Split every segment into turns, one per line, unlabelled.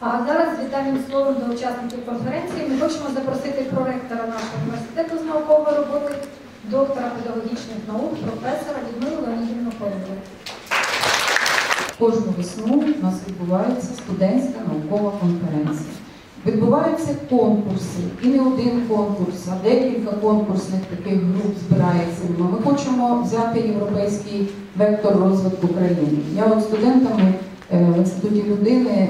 А зараз вітальним словом до учасників конференції ми хочемо запросити проректора нашого університету з наукової роботи, доктора педагогічних наук, професора Людмилу Леонідівну Колову.
Кожну весну у нас відбувається студентська наукова конференція. Відбуваються конкурси, і не один конкурс, а декілька конкурсних таких груп збирається. Ми хочемо взяти європейський вектор розвитку країни. Я от студентами е, в інституті людини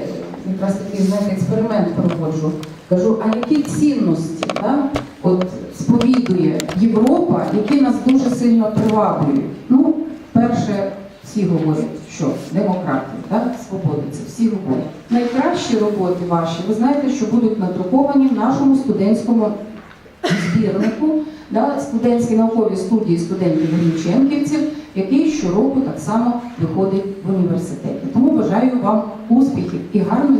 якраз такий знаєте, експеримент проводжу. Кажу, а які цінності да, от, сповідує Європа, які нас дуже сильно приваблюють? Ну, перше, всі говорять, що демократія, да, свобода, це всі говорять. Найкращі роботи ваші, ви знаєте, що будуть надруковані в нашому студентському збірнику, да, студентські наукові студії студентів Грінченківців, який щороку так само виходить в університеті. Тому бажаю вам успіхів і гарної.